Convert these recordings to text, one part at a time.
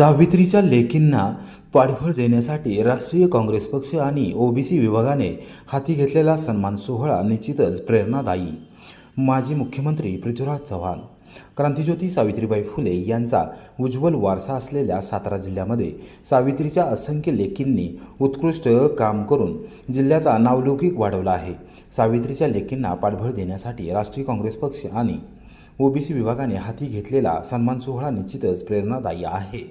सावित्रीच्या लेकींना पाठबळ देण्यासाठी राष्ट्रीय काँग्रेस पक्ष आणि ओबीसी विभागाने हाती घेतलेला सन्मान सोहळा निश्चितच प्रेरणादायी. माजी मुख्यमंत्री पृथ्वीराज चव्हाण क्रांतिज्योती सावित्रीबाई फुले यांचा उज्ज्वल वारसा असलेल्या सातारा जिल्ह्यामध्ये सावित्रीच्या असंख्य लेखींनी उत्कृष्ट काम करून जिल्ह्याचा नावलौकिक वाढवला आहे. सावित्रीच्या लेखींना पाठबळ देण्यासाठी राष्ट्रीय काँग्रेस पक्ष आणि ओबीसी विभागाने हाती घेतलेला सन्मान सोहळा निश्चितच प्रेरणादायी आहे.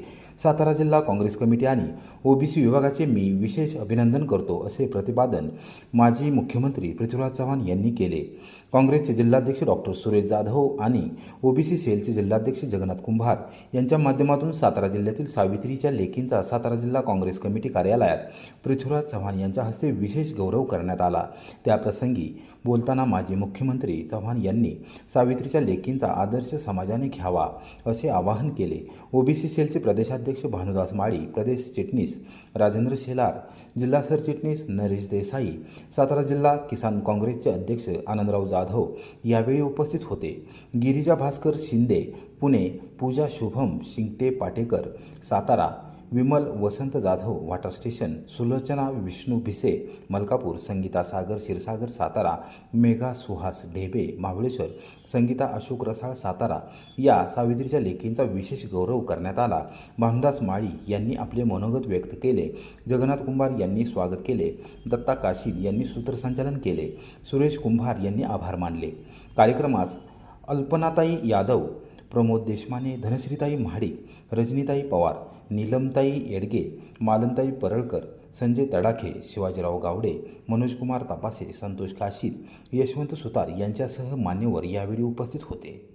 सातारा जिल्हा काँग्रेस कमिटी आणि ओबीसी विभागाचे मी विशेष अभिनंदन करतो असे प्रतिपादन माजी मुख्यमंत्री पृथ्वीराज चव्हाण यांनी केले. काँग्रेसचे जिल्हाध्यक्ष डॉक्टर सुरेश जाधव आणि ओबीसी सेलचे जिल्हाध्यक्ष जगन्नाथ कुंभार यांच्या माध्यमातून सातारा जिल्ह्यातील सावित्रीच्या लेखींचा सातारा जिल्हा काँग्रेस कमिटी कार्यालयात पृथ्वीराज चव्हाण यांच्या हस्ते विशेष गौरव करण्यात आला. त्याप्रसंगी बोलताना माजी मुख्यमंत्री चव्हाण यांनी सावित्रीच्या लेकींचा आदर्श समाजाने घ्यावा असे आवाहन केले. ओबीसी सेलचे प्रदेशाध्यक्ष अध्यक्ष भानुदास माळी प्रदेश चिटणीस राजेंद्र शेलार जिल्हा सरचिटणीस नरेश देसाई सातारा जिल्हा किसान काँग्रेसचे अध्यक्ष आनंदराव जाधव यावेळी उपस्थित होते. गिरिजा भास्कर शिंदे पुणे पूजा शुभम शिंगटे पाटेकर सातारा विमल वसंत जाधव वॉटर स्टेशन सुलोचना विष्णू भिसे मलकापूर संगीता सागर क्षीरसागर सातारा मेघा सुहास ढेबे महाबळेश्वर संगीता अशोक रसाळ सातारा या सावित्रीच्या लेखींचा विशेष गौरव करण्यात आला. भानुदास माळी यांनी आपले मनोगत व्यक्त केले. जगन्नाथ कुंभार यांनी स्वागत केले. दत्ता काशीद यांनी सूत्रसंचालन केले. सुरेश कुंभार यांनी आभार मानले. कार्यक्रमास अल्पनाताई यादव प्रमोद देशमाने धनश्रीताई महाडिक रजनीताई पवार नीलमताई येडगे मालनताई परळकर संजय तडाखे शिवाजीराव गावडे मनोजकुमार तपासे संतोष काशीद यशवंत सुतार यांच्यासह मान्यवर यावेळी उपस्थित होते.